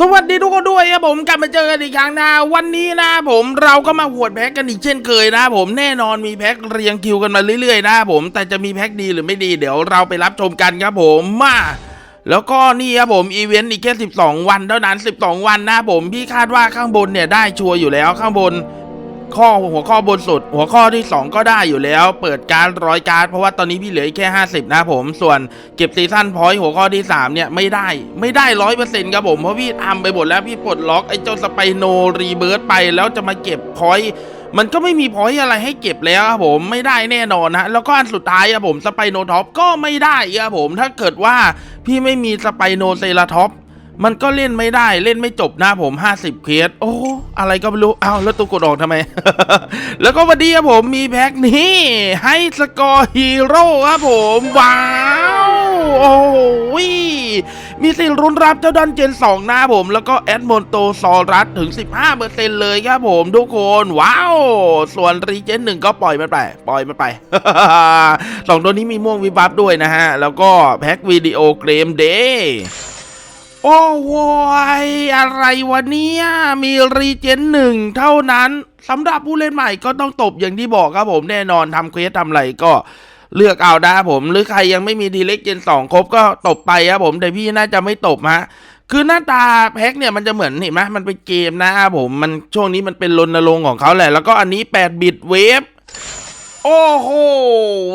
สวัสดีทุกคนด้วยครับผมกลับมาเจอกันอีกครั้งนะวันนี้นะผมเราก็มาหวดแพ็กกันอีกเช่นเคยนะผมแน่นอนมีแพ็กเรียงคิวกันมาเรื่อยๆนะผมแต่จะมีแพ็กดีหรือไม่ดีเดี๋ยวเราไปรับชมกันครับผมมาแล้วก็นี่ครับผมอีเวนต์อีกแค่ 12 วันเท่านั้น 12 วันนะผมพี่คาดว่าข้างบนเนี่ยได้ชัวร์อยู่แล้วข้างบน ข้อหัวข้อบนสุด หัวข้อที่ 2 ก็ได้อยู่แล้ว เปิดการร้อยการเพราะว่าตอนนี้พี่เหลือแค่ 50 นะผม ส่วนเก็บซีซั่นพอยต์หัวข้อที่ 3 เนี่ย ไม่ได้ไม่ได้ร้อยเปอร์เซ็นต์ครับผมเพราะพี่ทำไปหมดแล้วพี่ปลดล็อกไอ้เจ้าสไปโนรีเบิร์ตไปแล้วจะมาเก็บพอยต์มันก็ไม่มีพอยอะไรให้เก็บแล้วครับผมไม่ได้แน่นอนนะแล้วก็อันสุดท้ายครับผมสไปโนท็อปก็ไม่ได้ครับผมถ้าเกิดว่าพี่ไม่มีสไปโนเซราท็อป มันก็เล่นไม่ได้เล่นไม่จบนะผม 50 เคสโอ้อะไรก็ไม่รู้อ้าวแล้วตัวกดออกทำไม แล้วก็วันนี้ครับผมมีแพ็คนี้ให้สกอร์ฮีโร่ครับผม ว้าว โอ้โหมีสิทธิ์รุนรับเจ้าดอนเจน2นะผม แล้วก็แอดมอนโตซอรัสถึง 15%เลยครับผมทุกคน ว้าว ส่วนรีเจนหนึ่งก็ปล่อยมันไป ปล่อยมันไปสองตัวนี้มีม่วงวิบับด้วยนะฮะ แล้วก็แพ็ควิดีโอเกมเดย์ โอ้วยอะไรวะเนี่ยมีรีเจนหนึ่งเท่านั้นสำหรับผู้เล่นใหม่ก็ต้องตบอย่างที่บอกครับผมแน่นอนทำเควสทำอะไรก็เลือกเอาได้ผมหรือใครยังไม่มีดีเล็กเจนสองครบก็ตบไปครับผมแต่พี่น่าจะไม่ตบฮะคือหน้าตาแพ็คเนี่ยมันจะเหมือนเห็นไหมมันเป็นเกมนะครับผมมันช่วงนี้มันเป็นรณรงค์ของเขาแหละ แล้วก็อันนี้8บิตเวฟโอ้โห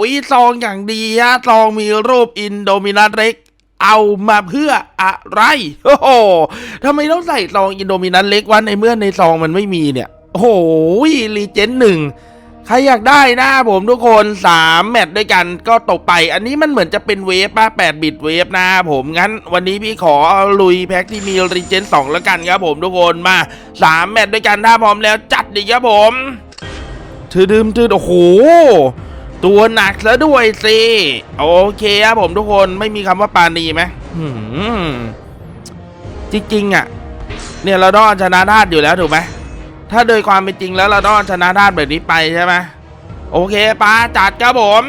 วิซองอย่างดีฮะซองมีรูปอินโดมินัสเล็ก เอามาเพื่ออะไร โอ้โหทำไมต้องใส่ซองอินโดมินัสเล็กวันในเมื่อในซองมันไม่มีเนี่ย โอ้โหรีเจนหนึ่งใครอยากได้นะผมทุกคน 3 แมตช์ด้วยกันก็ตกไป อันนี้มันเหมือนจะเป็นเวฟป่ะ8บิตเวฟนะผมงั้น วันนี้พี่ขอลุยแพ็คที่มีรีเจน2แล้วกันครับผมทุกคนมา 3 แมตช์ด้วยกันถ้าพร้อมแล้วจัดดิครับผมถือดื่มถือโอ้โห ตัวหนักซะด้วยสิ โอเคครับผมทุกคนไม่มีคำว่าปานีไหมจริงๆอะ เนี่ยเราต้องชนะธาตุอยู่แล้วถูกไหมถ้าโดยความเป็นจริงแล้วเราต้องชนะธาตุแบบนี้ไปใช่ไหมโอเคปาจัดครับผม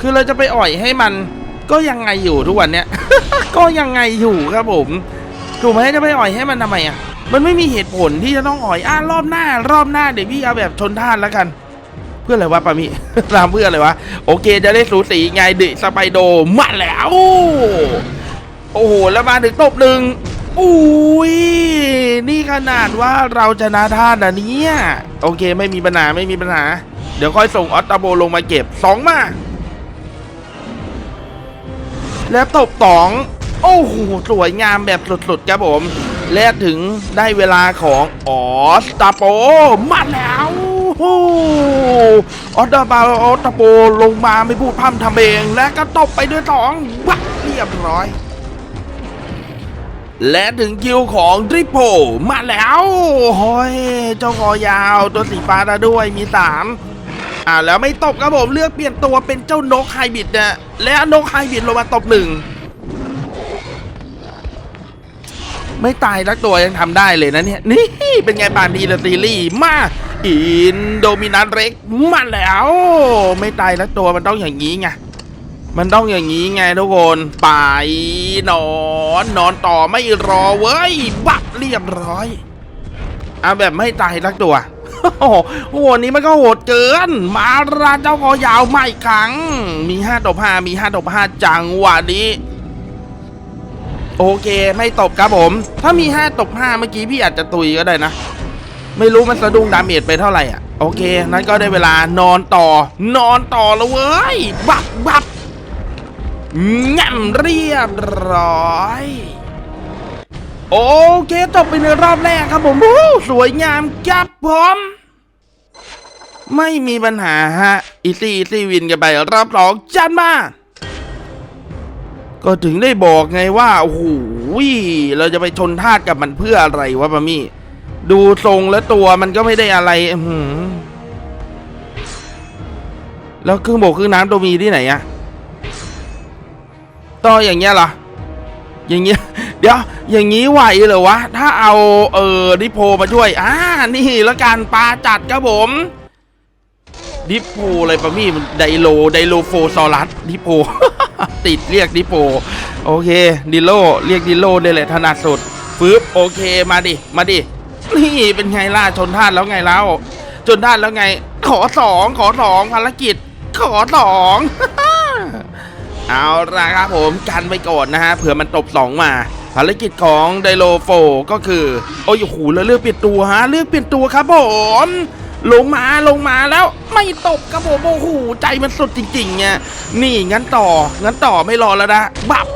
คือเราจะไปอ่อยให้มัน ก็ยังไงอยู่ทุกวันเนี้ยก็ยังไงอยู่ครับผม ถูกไหมจะไปอ่อยให้มันทำไมอะ มันไม่มีเหตุผลที่จะต้องอ่อยอ่ารอบหน้ารอบหน้าเดี๋ยวพี่เอาแบบชนท่านแล้วกัน เพื่ออะไรวะปามิรามเพื่ออะไรวะโอเคจะได้สูสีไงดิสไปโดมาแล้วโอ้โหแล้วมาถึงตบหนึ่งอุ้ยนี่ขนาดว่าเราชนะท่านนะเนี่ยโอเคไม่มีปัญหาไม่มีปัญหา เดี๋ยวค่อยส่งออตตาโบลงมาเก็บสองมาแล้วตบสองโอ้โหสวยงามแบบสุดๆครับผม และถึงได้เวลาของออสตาโปมาแล้วออสตาโปออสตาโปลงมาไม่พูดพร่ำทำเอง และก็ตบไปด้วยสองบักเรียบร้อย และถึงคิวของดริปโปมาแล้วโอ้ยเจ้าคอยาวตัวสีฟ้าด้วยมีสามอ่าแล้วไม่ตบครับผมเลือกเปลี่ยนตัวเป็นเจ้านกไฮบิดนะและนกไฮบิดลงมาตบหนึ่ง ไม่ตายสักตัวยังทำได้เลยนะเนี่ยนี่เป็นไงปานดีเดอะซีรีส์มาอินโดมินันเร็กมาแล้ว ไม่ตายสักตัวมันต้องอย่างนี้ไงมันต้องอย่างนี้ไงทุกคนไปนอนนอนต่อไม่รอเว้ยบักเรียบร้อยเอาแบบไม่ตายสักตัวโอ้โหนี่มันก็โหดเกิน มาราเจ้าคอยาวไม่ครั้งมีห้าตบห้ามีห้าตบห้าจังหวะนี้ โอเคไม่ตบครับผม ถ้ามีห้าตบห้าเมื่อกี้พี่อาจจะตุยก็ได้นะ ไม่รู้มันสะดุ้งดาเมจไปเท่าไหร่อะโอเค นั้นก็ได้เวลานอนต่อนอนต่อแล้วเว้ย บับบับง่ำเรียบร้อยโอเคจบไปในรอบแรกครับผมสวยงามครับผม ไม่มีปัญหาฮะอีซี่อีซี่วินกันไปรอบสองจันมา ก็ถึงได้บอกไงว่าโอ้โหเราจะไปชนทาสกับมันเพื่ออะไรวะปามี่ ดูทรงแล้วตัวมันก็ไม่ได้อะไรหืแล้วเครื่องบกเครื่องน้ำตัวมีที่ไหนอะต่ออย่างเงี้ยเหรอ อย่างเงี้ย เดี๋ยว อย่างงี้ไหวเหรอวะ ถ้าเอาเออดิโพมาช่วย อ่า นี่แล้วกันปลาจัดครับผม ดิโพอะไรปะมี่ ไดโล ไดโลโฟซอรัส ดิโพ ติดเรียกดิโพโอเค ดิโลเรียกดิโลได้เลยถนัดสุดฟืบโอเคมาดิ มาดิ นี่เป็นไงล่ะชนท่านแล้วไงแล้วชนท่านแล้วไง ขอสองขอสองภารกิจ ขอสองเอาละครับผมกันไปก่อนนะฮะเผื่อมันตบสองมาภารกิจของไดโลโฟก็คือ โอ้ยโอ้โหแล้วเลือกเปลี่ยนตัวฮะเลือกเปลี่ยนตัวครับผม ลงมาลงมาแล้ว ไม่ตบครับผมโอ้โหใจมันสุดจริงๆเนี่ยนี่งั้นต่อ งั้นต่อไม่รอแล้วนะบับ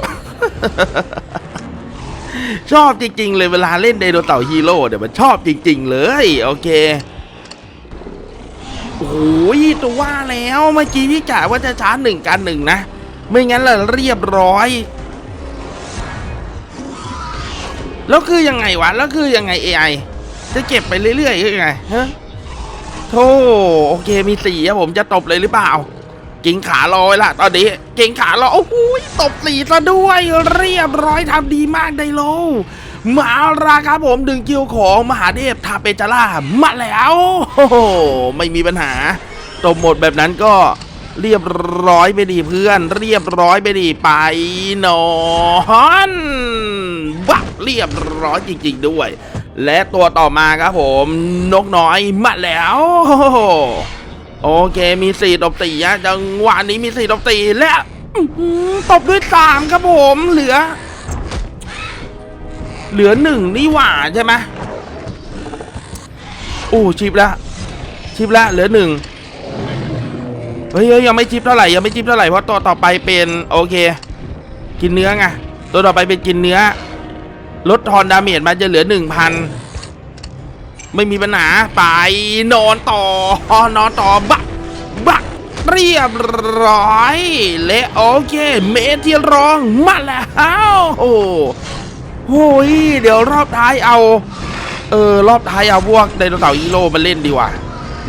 ชอบจริง ๆ เลยเวลาเล่นไดโนเสาฮีโร่เดี๋ยวมันชอบจริง ๆ เลย โอเคโอ้ยตัวว่าแล้วเมื่อกี้พี่กะว่าจะชาร์จหนึ่งกันหนึ่งนะ ไม่งั้นละเรียบร้อยแล้วคือยังไงวะ แล้วคือยังไง AI จะเก็บไปเรื่อยๆยังไงฮะ โธ่โอเคมีสี่ครับผมจะตบเลยหรือเปล่าเก่งขาลอยล่ะ ตอนนี้เก่งขาลอยโอ้โหตบสี่ซะด้วยเรียบร้อยทำดีมากไดโลมาราครับผมดึงคิวของมหาเทพทาเปจาร่ามาแล้วโอ้โหไม่มีปัญหาตบหมดแบบนั้นก็เรียบร้อยไปดีเพื่อน เรียบร้อยไปดีไปนอนบักเรียบร้อยจริง ๆ ด้วย และตัวต่อมาครับผมนกน้อยมาแล้ว โอเคมีสี่ตบตีอะจังหวะนี้มีสี่ตบตีและอื้อหือตบด้วยสามครับผมเหลือ เหลือหนึ่งนี่หว่าใช่ไหมโอ้ชิปละชิปละเหลือหนึ่งเฮ้ยยังไม่จิบเท่าไหร่ยังไม่จิบเท่าไหร่เพราะตัวต่อไปเป็นโอเค กินเนื้อไงตัวต่อไปเป็นกินเนื้อ ลดทอนดาเมจมาจะเหลือหนึ่งพันไม่มีปัญหา ไปนอนต่อนอนต่อบักบักเรียบร้อย และโอเค เมทีรองมาแล้วโอ้โหเดี๋ยวรอบท้ายเอา เออ รอบท้ายเอาพวกไดโนเสาร์ฮีโร่มาเล่นดีกว่า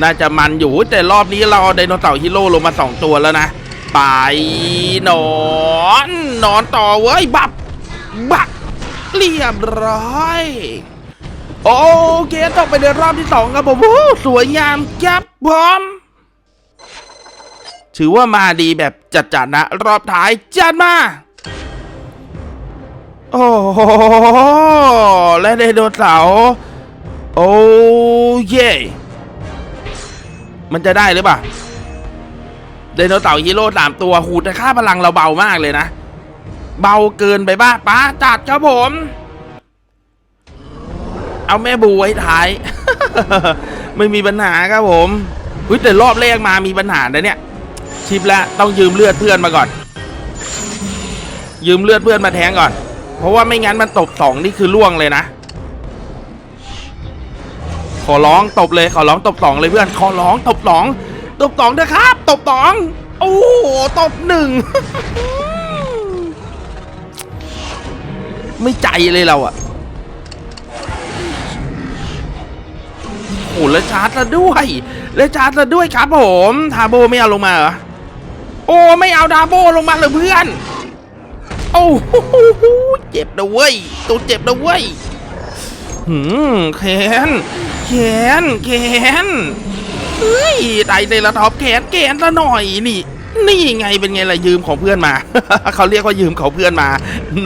น่าจะมันอยู่แต่รอบนี้เราเอาไดโนเสาร์ฮีโร่ลงมาสองตัวแล้วนะไปนอน นอนต่อเว้ยบับบัก เรียบร้อย โอเคจบไปในรอบที่สองครับผมสวยงามครับผมถือว่ามาดีแบบจัดๆนะรอบท้ายจัดมา โอ้โหและไดโนเสาร์โอ้เย่มันจะได้หรือเปล่าไดโนเสาร์ฮีโร่สามตัวหูแต่ค่าพลังเราเบามากเลยนะ เบาเกินไปบ้าป้าจัดครับผม เอาแม่บูไว้ท้าย ไม่มีปัญหาครับผมอุ๊ยแต่รอบแรกมามีปัญหานะเนี่ย ชิปแล้วต้องยืมเลือดเพื่อนมาก่อน ยืมเลือดเพื่อนมาแทงก่อน เพราะว่าไม่งั้นมันตบสองนี่คือล่วงเลยนะ ขอร้องตบเลยขอร้องตบสองเลยเพื่อน ขอร้องตบสองตบสองเถอะครับ ตบสองโอ้ตบหนึ่ง ไม่ใจเลยเราอะโอ้แล้วชาร์จซะด้วย แล้วชาร์จซะด้วยครับผมทาโบไม่เอาลงมาเหรอ โอ้ไม่เอาทาโบลงมาเลยเพื่อน โอ้โหเจ็บนะเว้ยตัวเจ็บนะเว้ยหืมแขนแขนแขนเฮ้ยไตเซราท็อปแขนแขนซะหน่อยนี่ นี่ไงเป็นไงล่ะยืมของเพื่อนมา เขาเรียกว่ายืมของเพื่อนมา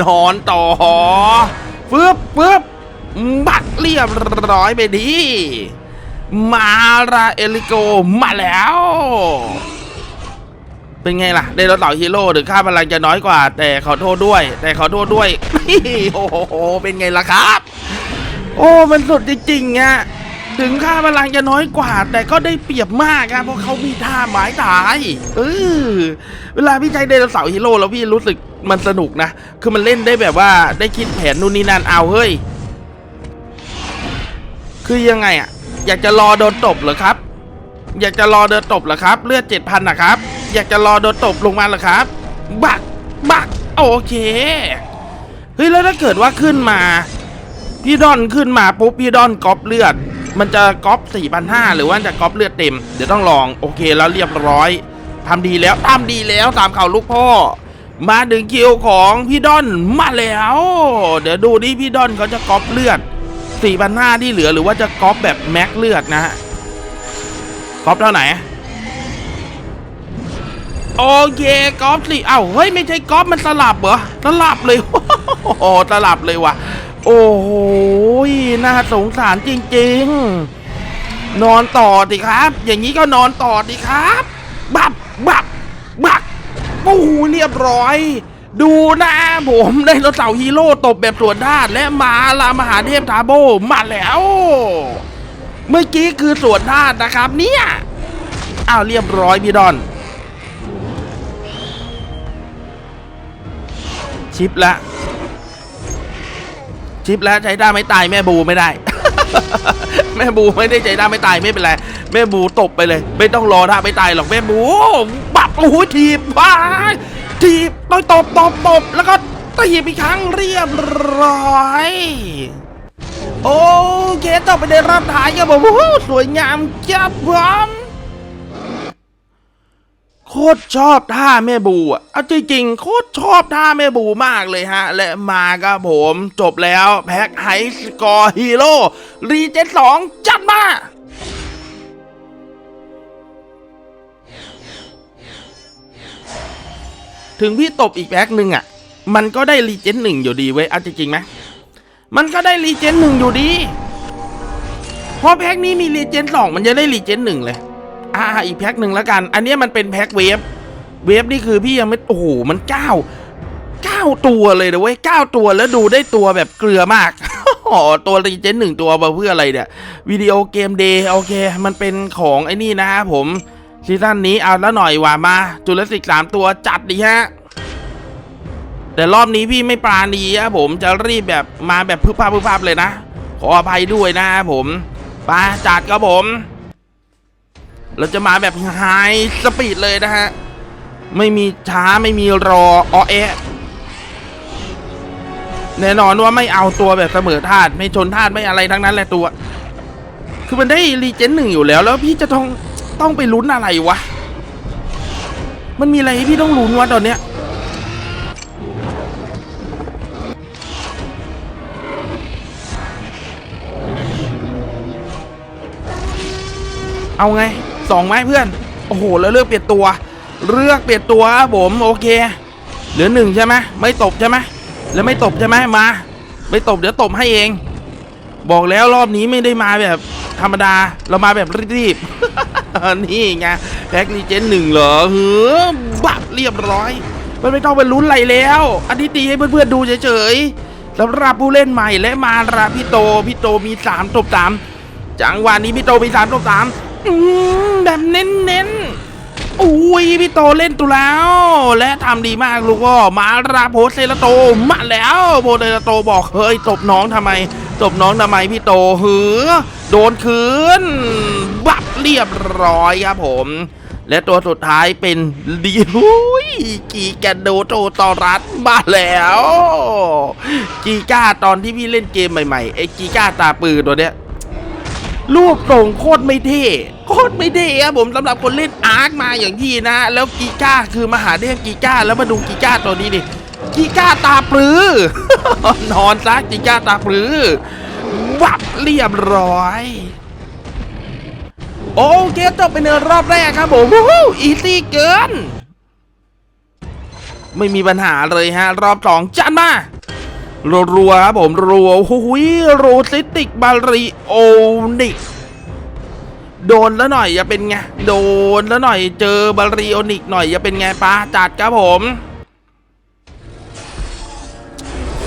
นอนต่อฟึบฟึบบักเรียบร้อยไปดีมาราเอลิโกมาแล้ว เป็นไงล่ะ ไดโนเสาร์ฮีโร่ถึงค่าพลังจะน้อยกว่า แต่ขอโทษด้วย แต่ขอโทษด้วยโอ้โหเป็นไงล่ะครับ โอ้มันสุดจริงๆอะ ถึงค่าพลังจะน้อยกว่า แต่ก็ได้เปรียบมากครับเพราะเขามีท่าหมายตายเออเวลาพี่ใช้ไดโนเสาร์ฮีโร่แล้วพี่รู้สึกมันสนุกนะ คือมันเล่นได้แบบว่าได้คิดแผนนู่นนี่นั่นเอาเฮ้ย คือยังไงอะอยากจะรอโดนตบเหรอครับ อยากจะรอโดนตบเหรอครับ เลือดเจ็ดพันนะครับ อยากจะรอโดนตบลงมาเหรอครับ บักบักโอเคเฮ้ยแล้วถ้าเกิดว่าขึ้นมา พี่ดอนขึ้นมาปุ๊บพี่ดอนกอปเลือด มันจะก๊อป4,500 หรือว่าจะก๊อปเลือดเต็ม เดี๋ยวต้องลอง โอเคแล้วเรียบร้อยทำดีแล้วทำดีแล้วตามข่าวลูกพ่อ มาถึงคิวของพี่ดอนมาแล้ว เดี๋ยวดูนี่พี่ดอนเขาจะก๊อปเลือด4,500ที่เหลือหรือว่าจะก๊อปแบบแม็กเลือดนะฮะก๊อปเท่าไหนโอเคก๊อล์ฟสิเอ้าเฮ้ยไม่ใช่ก๊อล์ฟมันสลับเหรอสลับเลยโอ้สลับเลยว่ะ โอ้โหน่าสงสารจริงๆ นอนต่อดิครับ อย่างนี้ก็นอนต่อดิครับ บับบับบักโอ้โหเรียบร้อย ดูนะผมได้รถเสาฮีโร่ตบแบบสวนด้านและมาลามหาเทพทาโบมาแล้ว เมื่อกี้คือสวนด้านนะครับเนี่ยอ้าวเรียบร้อยพี่ดอน ชิปละ ชิปแล้วใช้ด้าไม่ตายแม่บูไม่ได้ แม่บูไม่ได้ใช้ด้าไม่ตายไม่เป็นไรแม่บูตบไปเลย ไม่ต้องรอด้าไม่ตายหรอกแม่บูบับโอ้โหทีบว้าทีบต้องตบตบตบแล้วก็ตีบอีกครั้งเรียบร้อยโอเคต่อไปในรอบท้ายครับผมสวยงามจับผม โคตรชอบท่าแม่บูอะเอาจริงๆโคตรชอบท่าแม่บูมากเลยฮะ และมาครับผมจบแล้วแพ็คไฮสกอร์ฮีโร่รีเจนสองจัดมาถึงพี่ตบอีกแพ็คหนึ่งอะ มันก็ได้รีเจนหนึ่งอยู่ดีเว้ยเอาจริงๆไหมมันก็ได้รีเจนหนึ่งอยู่ดี เพราะแพ็คนี้มีรีเจนสองมันจะได้รีเจนหนึ่งเลย อ่าอีกแพ็คหนึ่งแล้วกัน อันนี้มันเป็นแพ็คเวฟเวฟนี่คือพี่ยังไม่โอ้โหมันเก้าเก้าตัวเลยนะเว้ยเก้าตัวแล้วดูได้ตัวแบบเกลือมากอ๋อตัวรีเจนหนึ่งตัวมาเพื่ออะไรเนี่ยวิดีโอเกมเดย์โอเค มันเป็นของไอ้นี่นะฮะผมซีซั่นนี้เอาแล้วหน่อยว่ามาจุลศิกสามตัวจัดดีฮะแต่รอบนี้พี่ไม่ปราณีอะผมจะรีบแบบมาแบบพึบพับพึบพับเลยนะ ขออภัยด้วยนะครับผมไปจัดครับผม เราจะมาแบบไฮสปีดเลยนะฮะ ไม่มีช้าไม่มีรออแอะแน่นอนว่าไม่เอาตัวแบบเสมอธาตุไม่ชนธาตุไม่อะไรทั้งนั้นแหละตัว คือมันได้รีเจนหนึ่งอยู่แล้ว แล้วพี่จะต้องต้องไปลุ้นอะไรวะ มันมีอะไรให้พี่ต้องลุ้นวะตอนเนี้ยเอาไง สองไหมเพื่อน โอ้โห แล้วเลือกเปลี่ยนตัว เลือกเปลี่ยนตัวครับผมโอเค เหลือหนึ่งใช่ไหมไม่ตบใช่ไหมแล้วไม่ตบใช่ไหมมา ไม่ตบเดี๋ยวตบให้เอง บอกแล้วรอบนี้ไม่ได้มาแบบธรรมดา เรามาแบบรีบๆนี่ไงแพ็กรีเจนหนึ่งเหรอเฮ้อบับเรียบร้อยมันไม่ต้องไปลุ้นอะไรแล้ว อันนี้ตีให้เพื่อนๆดูเฉยๆสำหรับผู้เล่นใหม่และมาราพี่โต พี่โตมีสามตบสามจังหวะนี้พี่โตมีสามตบสาม แบบเน้นเน้นอุ้ยพี่โตเล่นตัวแล้ว และทำดีมากลูกก็มาราโพเซลโตมาแล้วโพเซลโตบอกเฮ้ยตบน้องทำไมตบน้องทำไมพี่โตหือโดนคืนบับเรียบร้อยครับผม และตัวสุดท้ายเป็นดีหุยกีแกนโดโตตอรัสมาแล้วกีก้าตอนที่พี่เล่นเกมใหม่ๆไอ้กีก้าตาปืนตัวเนี้ย รูปทรงโคตรไม่เท่โคตรไม่เท่ครับผมสำหรับคนเล่นอาร์คมาอย่างพี่นะ แล้วกีก้าคือมหาเทพกีก้า แล้วมาดูกีก้าตัวนี้ดิกีก้าตาปลือนอนซะกีก้าตาปลือวับเรียบร้อยโอเคจบไปในรอบแรกครับผมอีซี่เกิน ไม่มีปัญหาเลยฮะ รอบสองจัดมา รัวๆครับผมรัวหุยโรซิติกบาริโอนิกโดนแล้วหน่อยจะเป็นไงโดนแล้วหน่อยเจอบาริโอนิกหน่อยจะเป็นไงปะจัดครับผม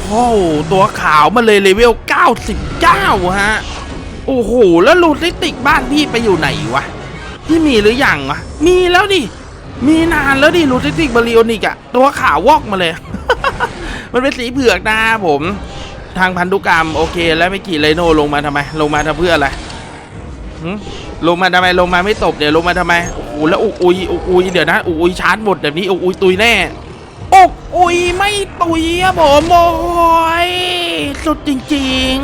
โอ้ตัวขาวมาเลยเลเวล 99 ฮะ โอ้โห แล้วลูซิติกบ้านพี่ไปอยู่ไหนวะ พี่มีหรือยังวะ มีแล้วดิ มีนานแล้วดิลูซิติกบาริโอนิกอะตัวขาววอกมาเลย มันเป็นสีเผือกนะผมทางพันธุกรรมโอเค แล้วไม่กี่ไลโนลงมาทำไม ลงมาทำเพื่ออะไรลงมาทำไมลงมาไม่ตบเดี๋ยวลงมาทำไมโอ้โหแล้วอุกอุยอุยเดี๋ยวนะอุยชาร์จหมดแบบนี้อุยตุยแน่อุกอุยไม่ตุยอะผมโอ้ยสุดจริง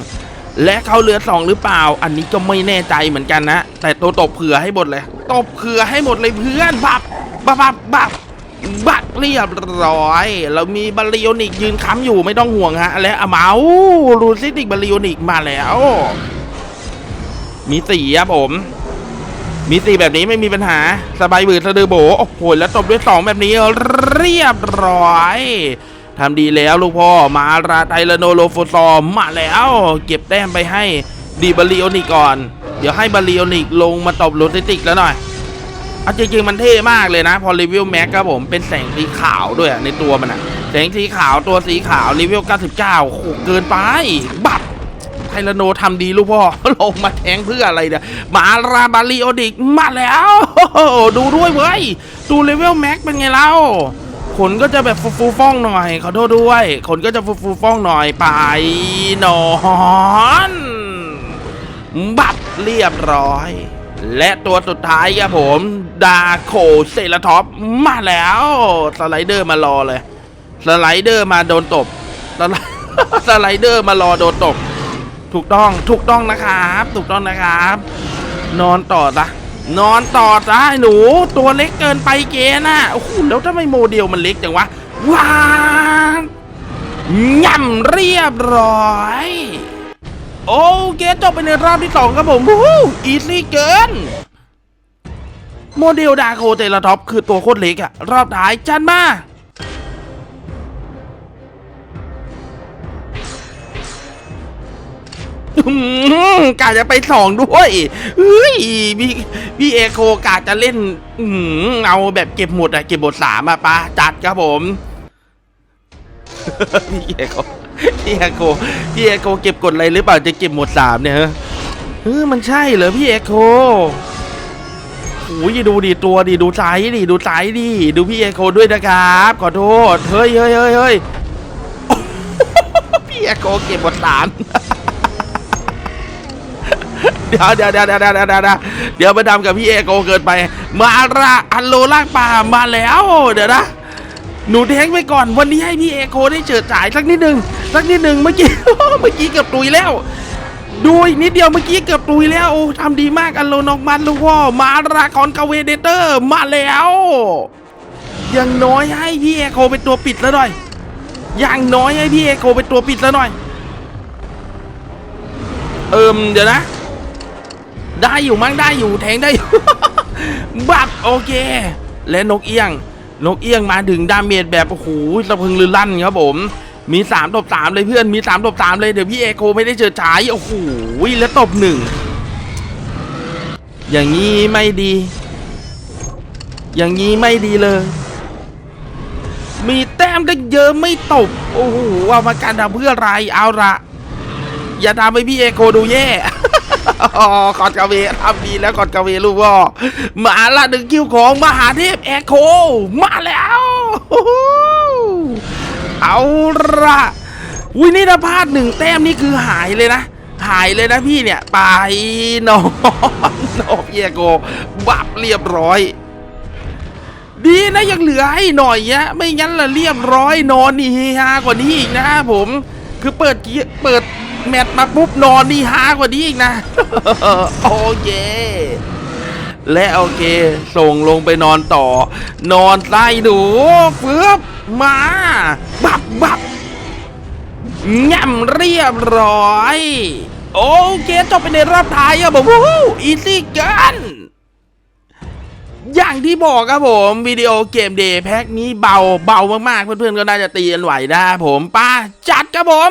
ๆ และเขาเหลือสองหรือเปล่า อันนี้ก็ไม่แน่ใจเหมือนกันนะ แต่ตัวตบเผื่อให้หมดเลย ตบเผื่อให้หมดเลยเพื่อนบับบับบับ บับบัตรเรียบร้อย เรามีบาริโอนิกยืนค้ำอยู่ไม่ต้องห่วงฮะ และอเมารูซิติกบาริโอนิกมาแล้ว มีสี่ครับผม มีสี่แบบนี้ไม่มีปัญหา สบายบือสะดือโบ โอ้โห แล้วตบด้วยสองแบบนี้เรียบร้อยทำดีแล้วลูกพ่อ มาราไทลโนโลโฟซอมมาแล้ว เก็บแต้มไปให้ดีบาริโอนิกก่อน เดี๋ยวให้บาริโอนิกลงมาตบโรติติกแล้วหน่อย เอาจริงๆมันเท่มากเลยนะ พอรีวิวแม็กครับผมเป็นแสงสีขาวด้วยในตัวมันอะแสงสีขาวตัวสีขาวรีวิว99โอ้โหเกินไป บับไทลโนทำดีลูกพ่อ ลงมาแทงเพื่ออะไรเนี่ยมาราบาริโอดิกมาแล้ว ดูด้วยเว้ย ดูเลเวลแม็กเป็นไงเล่าขนก็จะแบบฟูฟูฟ่องหน่อยขอโทษด้วยขนก็จะฟูฟูฟ่องหน่อยไปนอน บับเรียบร้อย และตัวสุดท้ายครับผม ดาโคเซราท็อปมาแล้ว สไลเดอร์มารอเลย สไลเดอร์มาโดนตบ สไลสไลเดอร์มารอโดนตบ ถูกต้องถูกต้องนะครับ ถูกต้องนะครับ นอนต่อซะนอนต่อซะหนู ตัวเล็กเกินไปเกน่ะโอ้โหแล้วทำไมโมเดลมันเล็กจังวะว้าย่ำเรียบร้อย โอเคจบไปในรอบที่สองครับผมวู้อีซี่เกินโมเดลดาโคเตลท็อปคือตัวโคตรเล็กอะรอบท้ายจันมาอืมกาจะไปสองด้วยเฮ้ยพี่พี่เอโคกาจะเล่นอืมเอาแบบเก็บหมดอะเก็บหมดสามอะปะจัดครับผมพี่เอโค พี่เอโคพี่เอโคเก็บกดอะไรหรือเปล่าจะเก็บหมดสามเนี่ยฮะเออมันใช่เหรอพี่เอโคโอ้ยดูดีตัวดีดูสายดีดูสายดีดูพี่เอโคด้วยนะครับขอโทษเฮ้ยเฮ้ยเฮ้ยเฮ้ยพี่เอโคเก็บหมดสามเดี๋ยวเดี๋ยวเดี๋ยวเดี๋ยวเดี๋ยวเดี๋ยวเดี๋ยวมาดำกับพี่เอโคเกิดไป มาละอันโลล่างป่ามาแล้ว เดี๋ยวนะ หนูแทงไปก่อนวันนี้ให้พี่เอโกได้เฉิดฉายสักนิดหนึ่งสักนิดหนึ่งเมื่อกี้ เมื่อกี้เกือบตุยแล้ว ดูอีกนิดเดียวเมื่อกี้เกือบตุยแล้วโอ้ทำดีมากอันโลนอกมันลูกพ่อมาราคอนกาเวเดเตอร์มาแล้วอย่างน้อยให้พี่เอโกเป็นตัวปิดแล้วหน่อย อย่างน้อยให้พี่เอโกเป็นตัวปิดแล้วหน่อย เอิมเดี๋ยวนะ ได้อยู่มั้งได้อยู่แทงได้อยู่บับโอเค และนกเอี้ยง นกเอี้ยงมาถึงดาเมจแบบโอ้โหสะพึงลือลั่นครับผม มีสามตบสามเลยเพื่อนมีสามตบสามเลยเดี๋ยวพี่เอโคไม่ได้เจอฉายโอ้โหแล้วตบหนึ่งอย่างนี้ไม่ดี อย่างนี้ไม่ดีเลย มีแต้มได้เยอะไม่ตบ โอ้โหเอามาการทำเพื่ออะไรเอาละอย่าทำให้พี่เอโคดูแย่ กอดกาเวทำดีแล้วกอดกาเวลูกพ่อมาละหนึ่งคิวของมหาเทพแอโคมาแล้ว เอาละวินี่ถ้าพลาดหนึ่งแต้มนี่คือหายเลยนะ หายเลยนะพี่เนี่ย ไปนอนนอนพี่เอโคบับเรียบร้อยดีนะยังเหลือให้หน่อยยะไม่งั้นละเรียบร้อยนอนนี่เฮฮากว่านี้อีกนะผม คือเปิดกียร์เปิด แมตช์มาปุ๊บนอนนี่ฮากว่านี้อีกนะ โอเค และโอเค ส่งลงไปนอนต่อ นอนใต้หนูเฟือบมา บับบับง่ำเรียบร้อย โอเคจบไปในรอบท้ายอะบอกวู้อีซี่กินอย่างที่บอกครับผมวิดีโอเกมเดย์แพ็คนี้เบาเบามากๆ เพื่อนๆ ก็น่าจะตีกันไหวได้ผมป้าจัดครับผม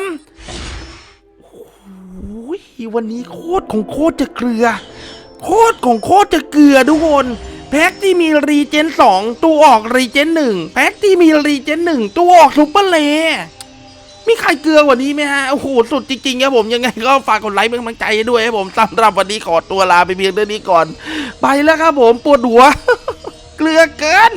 อ้ยวันนี้โคตรของโคตรจะเกลือ โคตรของโคตรจะเกลือทุกคนแพ็คที่มีรีเจน2ตัวออกรีเจน1แพ็คที่มีรีเจน1ตัวออกซุปเปอร์เลมีใครเกลือกว่านี้ไหมฮะ โอ้โห สุดจริงๆครับผมยังไงก็ฝากกดไลค์เป็นกำลังใจด้วยครับผมสำหรับวันนี้ขอตัวลาไปเพียงเท่านี้ก่อน ไปแล้วครับผมปวดหัว เกลือเกิน